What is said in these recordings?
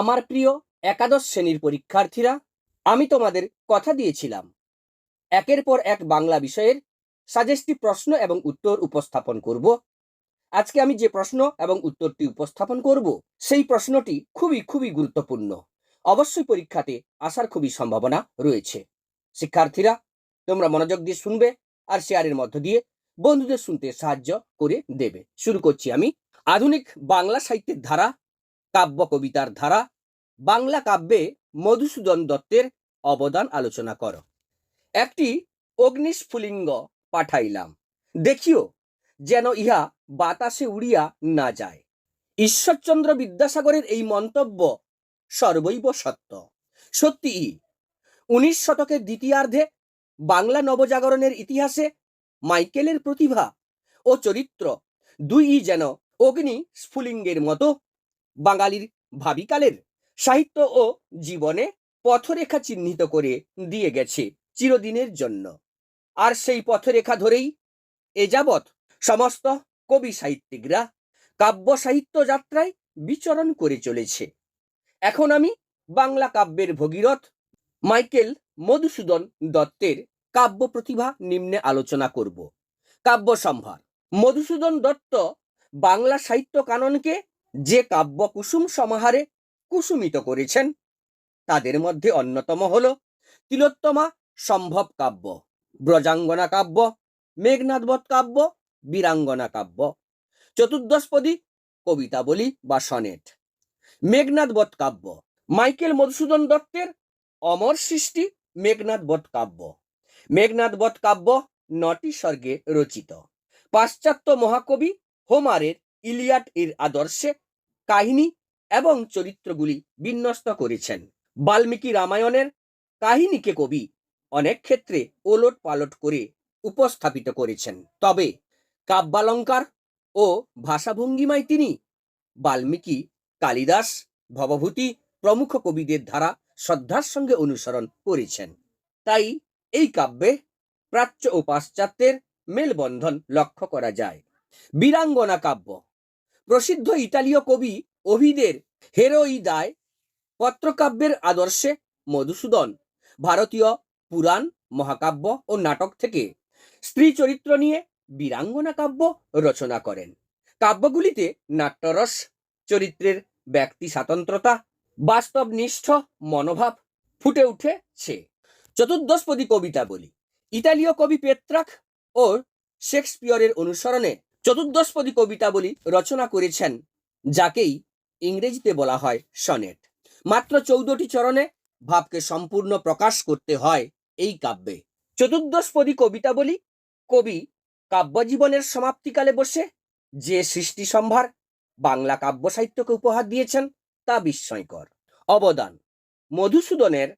আমার প্রিয় একাদশ শ্রেণির পরীক্ষার্থীরা, আমি তোমাদের কথা দিয়েছিলাম। একের পর এক বাংলা বিষয়ের সাজেস্টিভ প্রশ্ন এবং উত্তর উপস্থাপন করব। আজকে আমি যে প্রশ্ন এবং উত্তরটি উপস্থাপন করব, সেই প্রশ্নটি খুবই খুবই গুরুত্বপূর্ণ। অবশ্যই পরীক্ষাতে আসার খুবই সম্ভাবনা রয়েছে। শিক্ষার্থীরা, তোমরা মনোযোগ দিয়ে শুনবে আর শেয়ারের মধ্য দিয়ে বন্ধুদের শুনতে সাহায্য করে দেবে। শুরু করছি আমি। আধুনিক বাংলা সাহিত্যের ধারা কাব্য কবিতার ধারা, বাংলা কাব্যে মধুসূদন দত্তের অবদান আলোচনা করো। একটি অগ্নিস্ফুলিঙ্গ পাঠাইলাম। দেখিও যেন ইহা বাতাসে উড়িয়া না যায়। ঈশ্বরচন্দ্র বিদ্যাসাগরের এই মন্তব্য সর্বৈব সত্য। সত্যি উনিশ শতকের দ্বিতীয়ার্ধে বাংলা নবজাগরণের ইতিহাসে মাইকেলের প্রতিভা ও চরিত্র দুই যেন অগ্নি স্ফুলিঙ্গের মতো বাঙালির ভাবিকালের সাহিত্য ও জীবনে পথরেখা চিহ্নিত করে দিয়ে গেছে চিরদিনের জন্য। আর সেই পথরেখা ধরেই এ যাবৎ সমস্ত কবি সাহিত্যিকরা কাব্য সাহিত্য যাত্রায় বিচরণ করে চলেছে। এখন আমি বাংলা কাব্যের ভগীরথ মাইকেল মধুসূদন দত্তের কাব্য প্রতিভা নিম্নে আলোচনা করব। কাব্য সম্ভার। মধুসূদন দত্ত বাংলা সাহিত্য কাননকে যে কাব্য কুসুম সমাহারে কুসুমিত করেছেন। তাদের মধ্যে অন্যতম হল তিলোত্তমা সম্ভব কাব্য, ব্রজাঙ্গনা কাব্য মেঘনাথবধ কাব্য, বীরাঙ্গনা কাব্য, চতুর্দশপদী কবিতাবলী বা সনেট। মেঘনাথবধ কাব্য, মাইকেল মধুসূদন দত্তের অমর সৃষ্টি মেঘনাথবধ কাব্য মেঘনাথবধ কাব্য নটি স্বর্গে রচিত। পাশ্চাত্য মহাকবি হোমারের ইলিয়াট এর আদর্শে কাহিনী এবং চরিত্রগুলি বিন্যস্ত করেছেন। বাল্মীকি রামায়ণের কাহিনীকে কবি অনেক ক্ষেত্রে ওলট পালট করে উপস্থাপিত করেছেন। তবে কাব্যালঙ্কার ও ভাষাভঙ্গিমায় তিনি বাল্মীকি কালিদাস, ভবভূতি প্রমুখ কবিদের ধারা শ্রদ্ধার সঙ্গে অনুসরণ করেছেন। তাই এই কাব্যে প্রাচ্য ও পাশ্চাত্যের মেলবন্ধন লক্ষ্য করা যায়। বীরাঙ্গনা কাব্য প্রসিদ্ধ ইতালীয় কবি ওভিদের হেরোইদায় পত্রকাব্যের আদর্শে মধুসূদন, ভারতীয় পুরাণ, মহাকাব্য ও নাটক থেকে স্ত্রী চরিত্র নিয়ে বীরাঙ্গনা কাব্য রচনা করেন। কাব্যগুলিতে নাট্যরস, চরিত্রের ব্যক্তি স্বাতন্ত্রতা বাস্তবনিষ্ঠ মনোভাব ফুটে উঠেছে। চতুর্দশপদী কবিতা বলি। ইতালীয় কবি পেত্রাক ও শেক্সপিয়রের অনুসরণে চতুর্দশপদী কবিতাবলী রচনা করেছেন, যাকেই ইংরেজিতে বলা হয় সনেট। মাত্র চৌদ্দটি চরণে ভাবকে সম্পূর্ণ প্রকাশ করতে হয় এই কাব্যে। চতুর্দশপদী কবিতাবলী কবি কাব্যজীবনের সমাপ্তিকালে বসে যে সৃষ্টি সম্ভার বাংলা কাব্য সাহিত্যকে উপহার দিয়েছেন তা বিস্ময়কর। অবদান, মধুসূদনের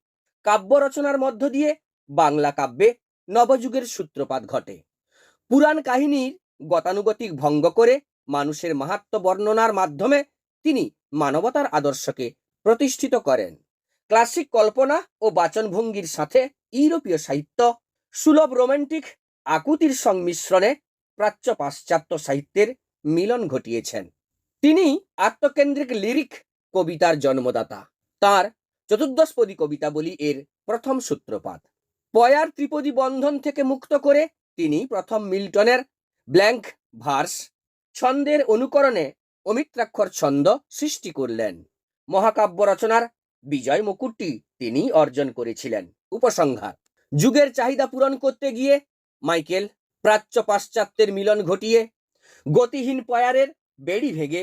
কাব্য রচনার মধ্য দিয়ে বাংলা কাব্যে নবযুগের সূত্রপাত ঘটে। পুরাণ কাহিনীর গতানুগতিক ভঙ্গ করে মানুষের মাহাত্ম বর্ণনার মাধ্যমে তিনি মানবতার আদর্শকে প্রতিষ্ঠিত করেন। ক্লাসিক কল্পনা ও বাচনভঙ্গির সাথে ইউরোপীয় সাহিত্য, সুলভ রোমান্টিক আকুতির সংমিশ্রণে প্রাচ্য পাশ্চাত্য সাহিত্যের মিলন ঘটিয়েছেন। তিনি আত্মকেন্দ্রিক লিরিক কবিতার জন্মদাতা। তার চতুর্দশপদী কবিতাবলী এর প্রথম সূত্রপাত। পয়ার ত্রিপদী বন্ধন থেকে মুক্ত করে তিনি প্রথম মিল্টনের ব্ল্যাঙ্ক ভার্স ছন্দের অনুকরণে অমিত্রাক্ষর ছন্দ সৃষ্টি করলেন। মহাকাব্য রচনার বিজয় মুকুটটি তিনি অর্জন করেছিলেন। উপসংহার, যুগের চাহিদা পূরণ করতে গিয়ে মাইকেল প্রাচ্য পাশ্চাত্যের মিলন ঘটিয়ে গতিহীন পয়ারের বেড়ি ভেঙে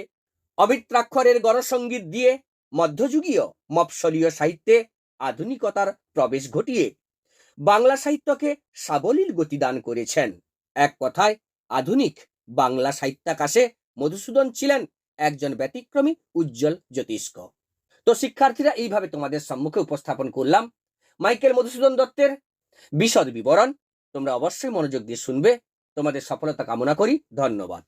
অমিত্রাক্ষরের গণসঙ্গীত দিয়ে মধ্যযুগীয় মফসলীয় সাহিত্যে আধুনিকতার প্রবেশ ঘটিয়ে বাংলা সাহিত্যকে সাবলীল গতি দান করেছেন। এক কথায় আধুনিক বাংলা সাহিত্যাকাশে মধুসূদন ছিলেন একজন ব্যতিক্রমী উজ্জ্বল জ্যোতিষ্ক। তো শিক্ষার্থীরা এইভাবে তোমাদের সম্মুখে উপস্থাপন করলাম। মাইকেল মধুসূদন দত্তের বিশদ বিবরণ তোমরা অবশ্যই মনোযোগ দিয়ে শুনবে। তোমাদের সফলতা কামনা করি। ধন্যবাদ।